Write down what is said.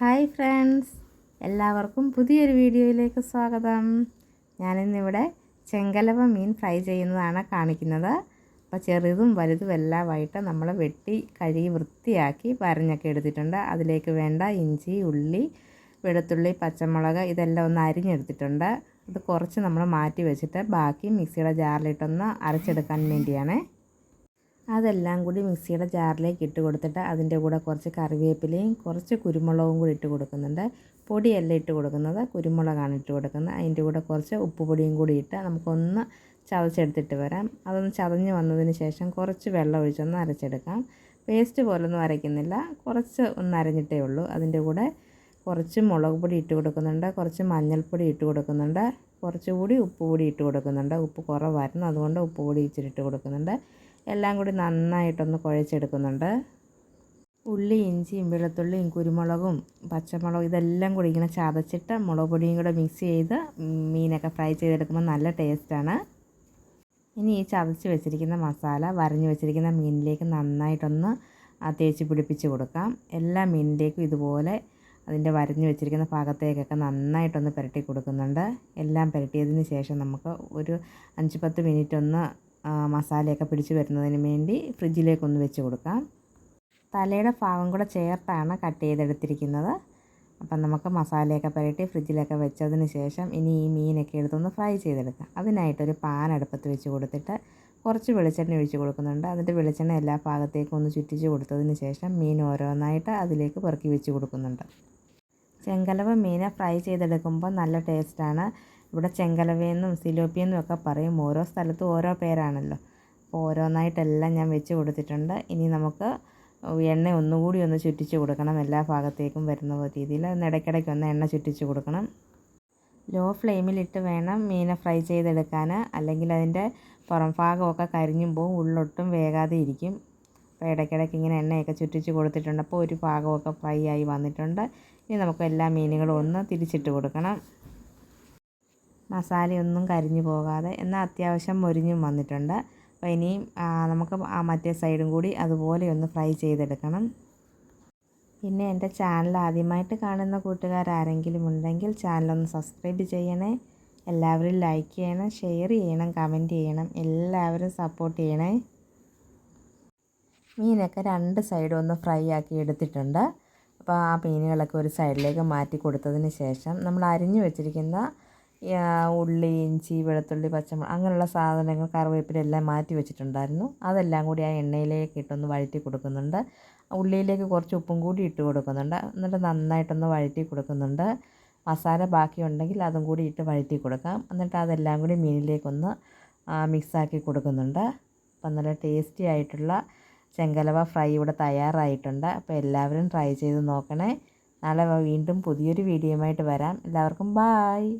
Hi friends. എല്ലാവർക്കും പുതിയൊരു വീഡിയോയിലേക്ക് സ്വാഗതം. ഞാനിന്നിവിടെ ചെങ്കലവ മീൻ ഫ്രൈ ചെയ്യുന്നതാണ് കാണിക്കുന്നത്. അപ്പോൾ ചെറുതും വലുതും എല്ലാമായിട്ട് നമ്മൾ വെട്ടി കഴുകി വൃത്തിയാക്കി വരഞ്ഞൊക്കെ എടുത്തിട്ടുണ്ട്. അതിലേക്ക് വേണ്ട ഇഞ്ചി ഉള്ളി വെളുത്തുള്ളി പച്ചമുളക് ഇതെല്ലാം ഒന്ന് അരിഞ്ഞെടുത്തിട്ടുണ്ട്. ഇത് കുറച്ച് നമ്മൾ മാറ്റി വെച്ചിട്ട് ബാക്കി മിക്സിയുടെ ജാറിലിട്ടൊന്ന് അരച്ചെടുക്കാൻ വേണ്ടിയാണ്. അതെല്ലാം കൂടി മിക്സിയുടെ ജാറിലേക്ക് ഇട്ട് കൊടുത്തിട്ട് അതിന്റെ കൂടെ കുറച്ച് കറിവേപ്പിലയും കുറച്ച് കുരുമുളകും കൂടി ഇട്ട് കൊടുക്കുന്നുണ്ട്. പൊടിയല്ല ഇട്ട് കൊടുക്കുന്നത്. കുരുമുളകാണ് ഇട്ട് കൊടുക്കുന്നത്. അതിന്റെ കൂടെ കുറച്ച് ഉപ്പുപൊടിയും കൂടി ഇട്ട് നമുക്കൊന്ന് ചതച്ചെടുത്തിട്ട് വരാം. അതൊന്ന് ചതഞ്ഞ് വന്നതിന് ശേഷം കുറച്ച് വെള്ളം ഒഴിച്ചൊന്ന് അരച്ചെടുക്കാം. പേസ്റ്റ് പോലൊന്നും അരയ്ക്കുന്നില്ല. കുറച്ച് ഒന്ന് അരഞ്ഞിട്ടേ ഉള്ളൂ. അതിന്റെ കൂടെ കുറച്ച് മുളക് പൊടി ഇട്ട് കൊടുക്കുന്നുണ്ട്. കുറച്ച് മഞ്ഞൾപ്പൊടി ഇട്ട് കൊടുക്കുന്നുണ്ട്. കുറച്ചുകൂടി ഉപ്പ് പൊടി ഇട്ട് കൊടുക്കുന്നുണ്ട്. ഉപ്പ് കുറവായിരുന്നു. അതുകൊണ്ട് ഉപ്പ് പൊടി ഇച്ചിരി ഇട്ട് കൊടുക്കുന്നുണ്ട്. എല്ലാം കൂടി നന്നായിട്ടൊന്ന് കുഴച്ചെടുക്കുന്നുണ്ട്. ഉള്ളി ഇഞ്ചിയും വെളുത്തുള്ളിയും കുരുമുളകും പച്ചമുളകും ഇതെല്ലാം കൂടി ഇങ്ങനെ ചതച്ചിട്ട് മുളക് പൊടിയും കൂടെ മിക്സ് ചെയ്ത് മീനൊക്കെ ഫ്രൈ ചെയ്തെടുക്കുമ്പോൾ നല്ല ടേസ്റ്റാണ് ഇനി ഈ ചതച്ച് വെച്ചിരിക്കുന്ന മസാല വരഞ്ഞ് വെച്ചിരിക്കുന്ന മീനിലേക്ക് നന്നായിട്ടൊന്ന് തേച്ച് പിടിപ്പിച്ച് കൊടുക്കാം. എല്ലാ മീനിലേക്കും ഇതുപോലെ അതിന്റെ വരഞ്ഞ് വെച്ചിരിക്കുന്ന ഭാഗത്തേക്കൊക്കെ നന്നായിട്ടൊന്ന് പുരട്ടി കൊടുക്കുന്നുണ്ട്. എല്ലാം പുരട്ടിയതിന് ശേഷം നമുക്ക് ഒരു അഞ്ച് പത്ത് മിനിറ്റ് ഒന്ന് മസാലയൊക്കെ പിടിച്ച് വരുന്നതിന് വേണ്ടി ഫ്രിഡ്ജിലേക്കൊന്ന് വെച്ച് കൊടുക്കാം. തലയുടെ ഭാഗം കൂടെ ചേർത്താണ് കട്ട് ചെയ്തെടുത്തിരിക്കുന്നത്. അപ്പം നമുക്ക് മസാലയൊക്കെ പുരട്ടി ഫ്രിഡ്ജിലൊക്കെ വെച്ചതിന് ശേഷം ഇനി ഈ മീനൊക്കെ എടുത്തൊന്ന് ഫ്രൈ ചെയ്തെടുക്കാം. അതിനായിട്ടൊരു പാൻ അടുപ്പത്ത് വെച്ച് കൊടുത്തിട്ട് കുറച്ച് വെളിച്ചെണ്ണ ഒഴിച്ച് കൊടുക്കുന്നുണ്ട്. അതിന്റെ വെളിച്ചെണ്ണ എല്ലാ ഭാഗത്തേക്കും ഒന്ന് ചുറ്റിച്ച് കൊടുത്തതിന് ശേഷം മീൻ ഓരോന്നായിട്ട് അതിലേക്ക് പെറുക്കി വെച്ച് കൊടുക്കുന്നുണ്ട്. ചെങ്കലവ മീൻ ഫ്രൈ ചെയ്തെടുക്കുമ്പോൾ നല്ല ടേസ്റ്റാണ്. ഇവിടെ ചെങ്കലവയെന്നും സിലോപ്പിയെന്നും ഒക്കെ പറയും. ഓരോ സ്ഥലത്തും ഓരോ പേരാണല്ലോ. അപ്പോൾ ഓരോന്നായിട്ടെല്ലാം ഞാൻ വെച്ച് കൊടുത്തിട്ടുണ്ട്. ഇനി നമുക്ക് എണ്ണ ഒന്നുകൂടി ഒന്ന് ചുറ്റിച്ച് കൊടുക്കണം. എല്ലാ ഭാഗത്തേക്കും വരുന്ന രീതിയിൽ ഇടയ്ക്കിടയ്ക്ക് ഒന്ന് എണ്ണ ചുറ്റിച്ച് കൊടുക്കണം. ലോ ഫ്ലെയിമിലിട്ട് വേണം മീനെ ഫ്രൈ ചെയ്തെടുക്കാൻ. അല്ലെങ്കിൽ അതിന്റെ പുറം ഭാഗമൊക്കെ കരിഞ്ഞും പോവും. ഉള്ളൊട്ടും വേകാതെ ഇരിക്കും. അപ്പോൾ ഇടയ്ക്കിടയ്ക്ക് ഇങ്ങനെ എണ്ണയൊക്കെ ചുറ്റിച്ച് കൊടുത്തിട്ടുണ്ട്. അപ്പോൾ ഒരു ഭാഗമൊക്കെ ഫ്രൈ ആയി വന്നിട്ടുണ്ട്. ഇനി നമുക്ക് എല്ലാ മീനുകളും ഒന്ന് തിരിച്ചിട്ട് കൊടുക്കണം. മസാലയൊന്നും കരിഞ്ഞു പോകാതെ എന്നാൽ അത്യാവശ്യം മൊരിഞ്ഞും വന്നിട്ടുണ്ട്. അപ്പോൾ ഇനിയും നമുക്ക് മറ്റേ സൈഡും കൂടി അതുപോലെ ഒന്ന് ഫ്രൈ ചെയ്തെടുക്കണം. പിന്നെ എന്റെ ചാനൽ ആദ്യമായിട്ട് കാണുന്ന കൂട്ടുകാരാരെങ്കിലും ഉണ്ടെങ്കിൽ ചാനലൊന്ന് സബ്സ്ക്രൈബ് ചെയ്യണേ. എല്ലാവരും ലൈക്ക് ചെയ്യണം ഷെയർ ചെയ്യണം കമന്റ് ചെയ്യണം. എല്ലാവരും സപ്പോർട്ട് ചെയ്യണേ. മീനൊക്കെ രണ്ട് സൈഡും ഒന്ന് ഫ്രൈ ആക്കി എടുത്തിട്ടുണ്ട്. അപ്പോൾ ആ മീനുകളൊക്കെ ഒരു സൈഡിലേക്ക് മാറ്റി കൊടുത്തതിന് ശേഷം നമ്മൾ അരിഞ്ഞു വെച്ചിരിക്കുന്ന ഉള്ളി ഇഞ്ചി വെളുത്തുള്ളി പച്ചമുളക് അങ്ങനെയുള്ള സാധനങ്ങൾ കറിവേപ്പില എല്ലാം മാറ്റി വെച്ചിട്ടുണ്ടായിരുന്നു. അതെല്ലാം കൂടി ആ എണ്ണയിലേക്ക് ഇട്ടൊന്ന് വഴറ്റി കൊടുക്കുന്നുണ്ട്. ഉള്ളിയിലേക്ക് കുറച്ച് ഉപ്പും കൂടി ഇട്ട് കൊടുക്കുന്നുണ്ട്. എന്നിട്ട് നന്നായിട്ടൊന്ന് വഴറ്റി കൊടുക്കുന്നുണ്ട്. മസാല ബാക്കി ഉണ്ടെങ്കിൽ അതും കൂടി ഇട്ട് വഴറ്റി കൊടുക്കാം. എന്നിട്ട് അതെല്ലാം കൂടി മീനിലേക്കൊന്ന് മിക്സാക്കി കൊടുക്കുന്നുണ്ട്. അപ്പം നല്ല ടേസ്റ്റി ആയിട്ടുള്ള ചെങ്കലവ ഫ്രൈ ഇവിടെ തയ്യാറായിട്ടുണ്ട്. അപ്പോൾ എല്ലാവരും ട്രൈ ചെയ്ത് നോക്കണേ. നാളെ വീണ്ടും പുതിയൊരു വീഡിയോയുമായിട്ട് വരാം. എല്ലാവർക്കും ബായ്.